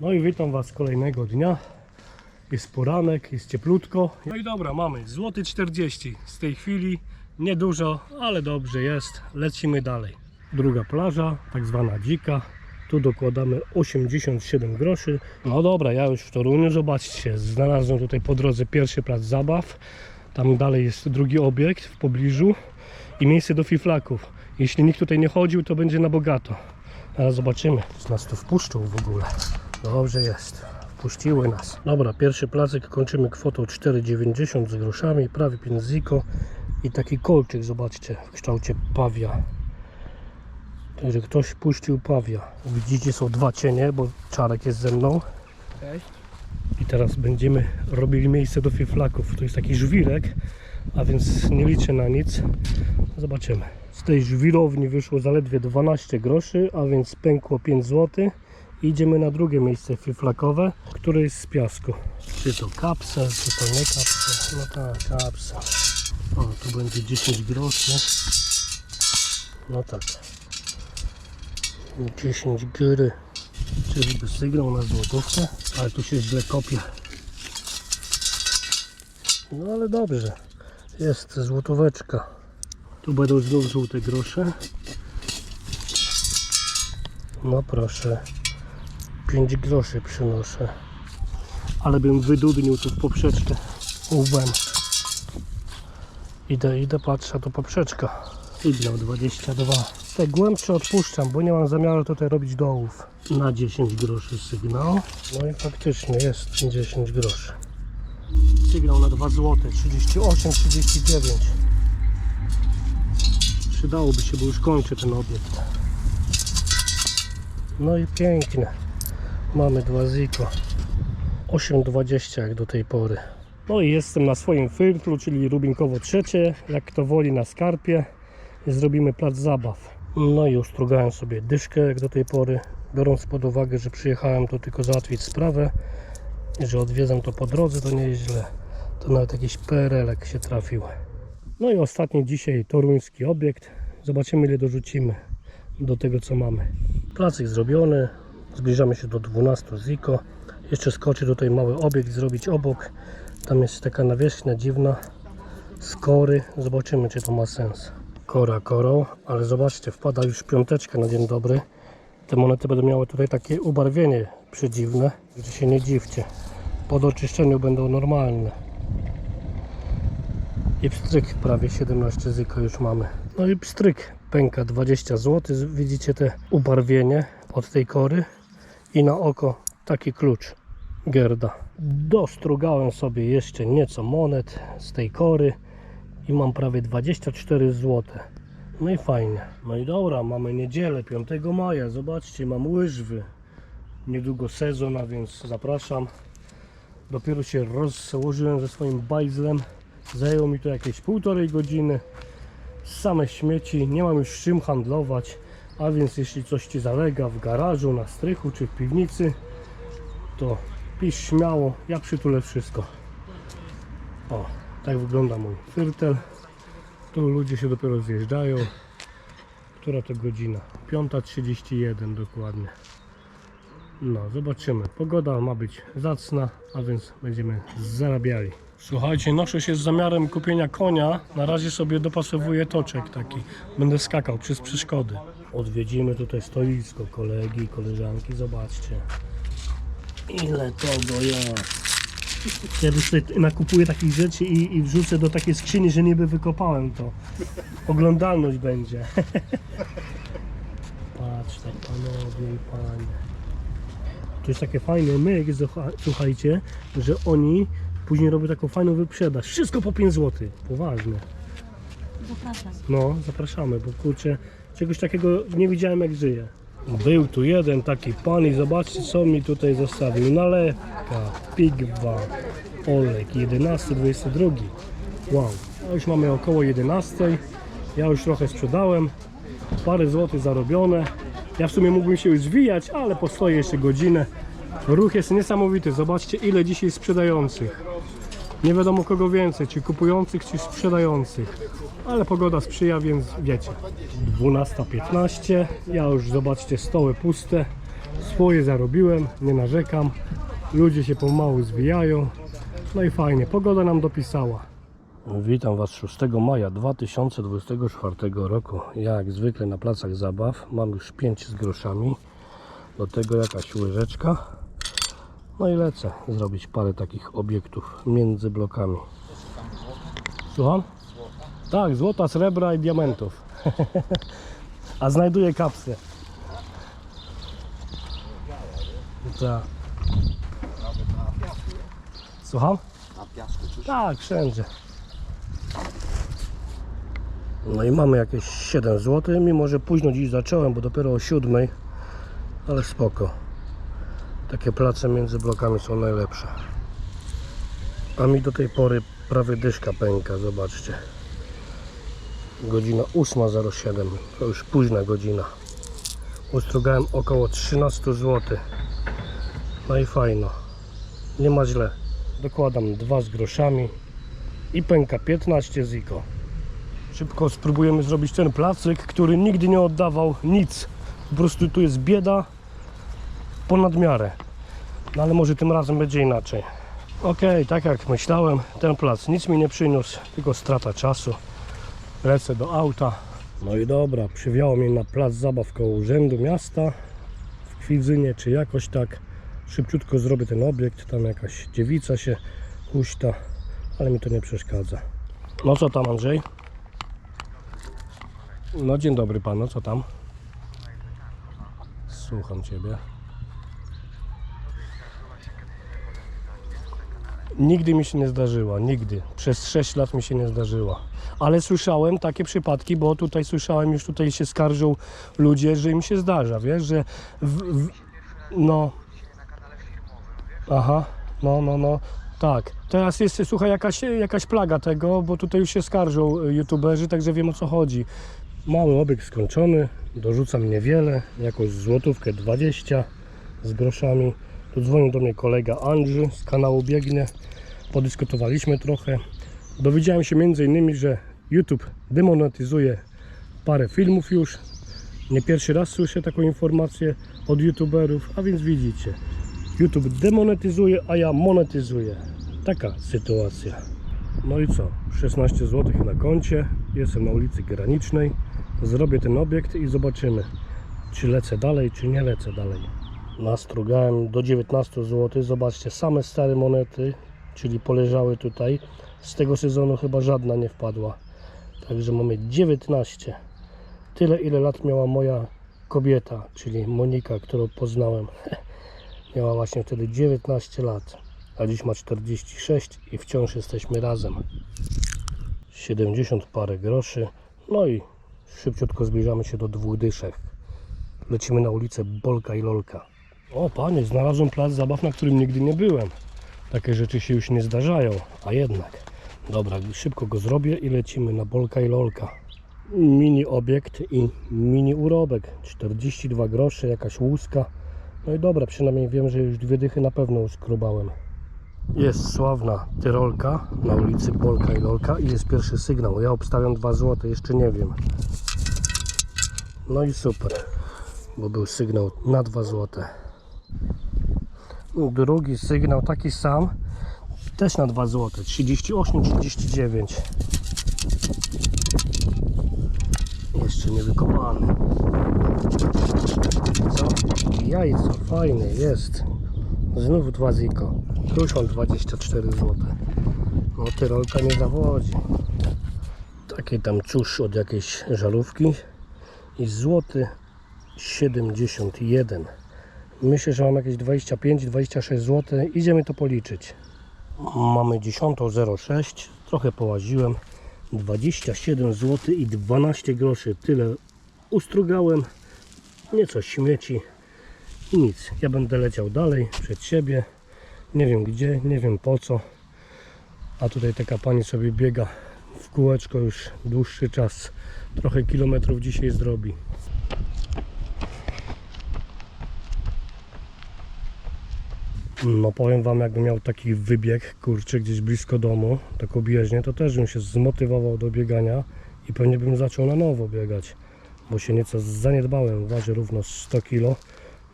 No i witam Was kolejnego dnia. Jest poranek, jest cieplutko. No i dobra, mamy złoty 40. Z tej chwili niedużo, ale dobrze jest. Lecimy dalej. Druga plaża, tak zwana dzika. Tu dokładamy 87 groszy. No dobra, ja już w Toruniu, zobaczcie, znalazłem tutaj po drodze pierwszy plac zabaw. Tam dalej jest drugi obiekt w pobliżu i miejsce do fiflaków. Jeśli nikt tutaj nie chodził, to będzie na bogato. Teraz zobaczymy, czy nas tu wpuszczą w ogóle. Dobrze jest. Wpuściły nas. Dobra, pierwszy placek kończymy kwotą 4,90 z groszami, prawie 5 ziko i taki kolczyk, zobaczcie, w kształcie pawia. Także ktoś puścił pawia. Widzicie, są dwa cienie, bo czarek jest ze mną. I teraz będziemy robili miejsce do fiflaków. To jest taki żwirek, a więc nie liczę na nic. Zobaczymy. Z tej żwirowni wyszło zaledwie 12 groszy, a więc pękło 5 zł. Idziemy na drugie miejsce fiflakowe, które jest z piasku. Czy to kapsel, czy to nie kapsel? No tak, kapsel. O, tu będzie 10 groszy. No tak. 10 gry. Czyżby sygnał na złotówkę? Ale tu się źle kopie. No ale dobrze. Jest złotóweczka. Tu będą znów żółte grosze. No proszę. 5 groszy przynoszę. Ale bym wydudnił tu w poprzeczkę łbem. Idę, idę, patrzę, to poprzeczka. Sygnał 22. Te głębsze odpuszczam, bo nie mam zamiaru tutaj robić dołów. Na 10 groszy sygnał. No i faktycznie jest 10 groszy. Sygnał na 2 zł, 38, 39. Przydałoby się, bo już kończę ten obiekt. No i pięknie. Mamy 2 ziko. 8,20 jak do tej pory. No i jestem na swoim filtru, czyli Rubinkowo trzecie, jak kto woli na skarpie. I zrobimy plac zabaw. No i ustrugałem sobie dyszkę jak do tej pory, biorąc pod uwagę, że przyjechałem tu tylko załatwić sprawę i że odwiedzam to po drodze, to nie jest źle. To nawet jakiś PRL się trafił. No i ostatni dzisiaj toruński obiekt. Zobaczymy ile dorzucimy do tego co mamy. Placek zrobiony, zbliżamy się do 12 ziko. Jeszcze skoczy tutaj mały obiekt zrobić obok. Tam jest taka nawierzchnia dziwna z kory. Zobaczymy czy to ma sens. Kora korą, ale zobaczcie, wpada już piąteczka na dzień dobry. Te monety będą miały tutaj takie ubarwienie przedziwne, że się nie dziwcie. Po doczyszczeniu będą normalne. I pstryk prawie 17 zyko już mamy. No i pstryk pęka 20 zł. Widzicie te ubarwienie od tej kory i na oko taki klucz Gerda. Dostrugałem sobie jeszcze nieco monet z tej kory i mam prawie 24 zł. No i fajnie. No i dobra, mamy niedzielę 5 maja. Zobaczcie, mam łyżwy. Niedługo sezon, a więc zapraszam. Dopiero się rozłożyłem ze swoim bajzlem. Zajęło mi to jakieś półtorej godziny. Same śmieci, nie mam już czym handlować. A więc jeśli coś Ci zalega w garażu, na strychu czy w piwnicy, to pisz śmiało, ja przytulę wszystko. O, tak wygląda mój firtel. Tu ludzie się dopiero zjeżdżają. Która to godzina? 5.31 dokładnie. No, zobaczymy. Pogoda ma być zacna, a więc będziemy zarabiali. Słuchajcie, noszę się z zamiarem kupienia konia. Na razie sobie dopasowuję toczek taki. Będę skakał przez przeszkody. Odwiedzimy tutaj stoisko kolegi i koleżanki. Zobaczcie. Ile tego jest. Ja już tutaj nakupuję takich rzeczy i, i wrzucę do takiej skrzyni, że niby wykopałem to. Oglądalność będzie. Patrzcie, panowie i panie. To jest takie fajne myk, słucha- słuchajcie, że oni później robią taką fajną wyprzedaż. Wszystko po 5 zł. Poważnie. Zapraszam. No, zapraszamy, bo kurczę, czegoś takiego nie widziałem jak żyje. Był tu jeden taki pan i zobaczcie co mi tutaj zostawił. Nalewka, pigwa, olek, 11, 22. Wow, a już mamy około 11. Ja już trochę sprzedałem, parę złotych zarobione. Ja w sumie mógłbym się już zwijać, ale postoję jeszcze godzinę. Ruch jest niesamowity, zobaczcie ile dzisiaj sprzedających. Nie wiadomo kogo więcej, czy kupujących, czy sprzedających. Ale pogoda sprzyja, więc wiecie. 12.15. Ja już zobaczcie, stoły puste. Swoje zarobiłem, nie narzekam. Ludzie się pomału zwijają. No i fajnie, pogoda nam dopisała. Witam Was 6 maja 2024 roku. Ja jak zwykle na placach zabaw mam już 5 z groszami. Do tego jakaś łyżeczka. No i lecę zrobić parę takich obiektów między blokami. Słucham? Tak, złota, srebra i diamentów. A znajduję kapsle. Tak. Słucham? Na piasku czy Tak, wszędzie. No i mamy jakieś 7 zł, mimo że późno dziś zacząłem, bo dopiero o 7, ale spoko. Takie place między blokami są najlepsze. A mi do tej pory prawie dyszka pęka, zobaczcie. Godzina 8.07, to już późna godzina. Ustrugałem około 13 zł. No i fajno. Nie ma źle. Dokładam dwa z groszami i pęka 15 ziko. Szybko spróbujemy zrobić ten placyk, który nigdy nie oddawał nic. Po prostu tu jest bieda ponad miarę. No ale może tym razem będzie inaczej. Ok, tak jak myślałem, ten plac nic mi nie przyniósł, tylko strata czasu. Lecę do auta. No i dobra, przywiało mnie na plac zabaw koło urzędu miasta w Kwidzynie, czy jakoś tak. Szybciutko zrobię ten obiekt, tam jakaś dziewica się huśta, ale mi to nie przeszkadza. No co tam Andrzej? No dzień dobry panu, co tam? Słucham ciebie. Nigdy mi się nie zdarzyła, nigdy. Przez 6 lat mi się nie zdarzyła. Ale słyszałem takie przypadki, bo tutaj słyszałem, już tutaj się skarżą ludzie, że im się zdarza, wiesz, że w, w, no, Aha, no, no, no. Tak. Teraz jest, słuchaj, jakaś, jakaś plaga tego, bo tutaj już się skarżą y, youtuberzy, także wiem o co chodzi. Mały obieg skończony, dorzucam niewiele, jakąś złotówkę 20 z groszami. Tu dzwonił do mnie kolega Andrzej z kanału Biegnie. Podyskutowaliśmy trochę. Dowiedziałem się między innymi, że YouTube demonetyzuje parę filmów już. Nie pierwszy raz słyszę taką informację od youtuberów, a więc widzicie. YouTube demonetyzuje, a ja monetyzuję. Taka sytuacja. No i co? 16 zł na koncie. Jestem na ulicy Granicznej. Zrobię ten obiekt i zobaczymy, czy lecę dalej, czy nie lecę dalej. Nastrugałem do 19 zł. Zobaczcie, same stare monety, czyli poleżały tutaj. Z tego sezonu chyba żadna nie wpadła. Także mamy 19. Tyle, ile lat miała moja kobieta, czyli Monika, którą poznałem. Miała właśnie wtedy 19 lat, a dziś ma 46 i wciąż jesteśmy razem. 70 parę groszy, no i szybciutko zbliżamy się do dwóch dyszek. Lecimy na ulicę Bolka i Lolka. O panie, znalazłem plac zabaw, na którym nigdy nie byłem. Takie rzeczy się już nie zdarzają, a jednak. Dobra, szybko go zrobię i lecimy na Bolka i Lolka. Mini obiekt i mini urobek. 42 grosze, jakaś łuska. No i dobra, przynajmniej wiem, że już dwie dychy na pewno uskrobałem. Jest sławna Tyrolka na ulicy Bolka i Lolka i jest pierwszy sygnał. Ja obstawiam 2 zł, jeszcze nie wiem. No i super, bo był sygnał na 2 zł. Drugi sygnał taki sam, też na 2 zł, 38,39. Jeszcze nie wykopany. Co? Jajco, fajny, jest. Znów dwa ziko. Kruszon 24 zł. No tyrolka nie zawodzi. Taki tam czusz od jakiejś żarówki. I złoty 71. Myślę, że mam jakieś 25-26 zł. Idziemy to policzyć. Mamy 10.06. Trochę połaziłem. 27 zł i 12 groszy. Tyle ustrugałem. Nieco śmieci. I nic. Ja będę leciał dalej przed siebie. Nie wiem gdzie, nie wiem po co. A tutaj taka pani sobie biega w kółeczko już dłuższy czas. Trochę kilometrów dzisiaj zrobi. No powiem wam, jakbym miał taki wybieg, kurczę, gdzieś blisko domu, tak obieżnie, to też bym się zmotywował do biegania i pewnie bym zaczął na nowo biegać, bo się nieco zaniedbałem, waży równo 100 kg,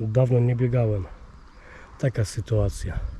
Dawno nie biegałem. Taka sytuacja.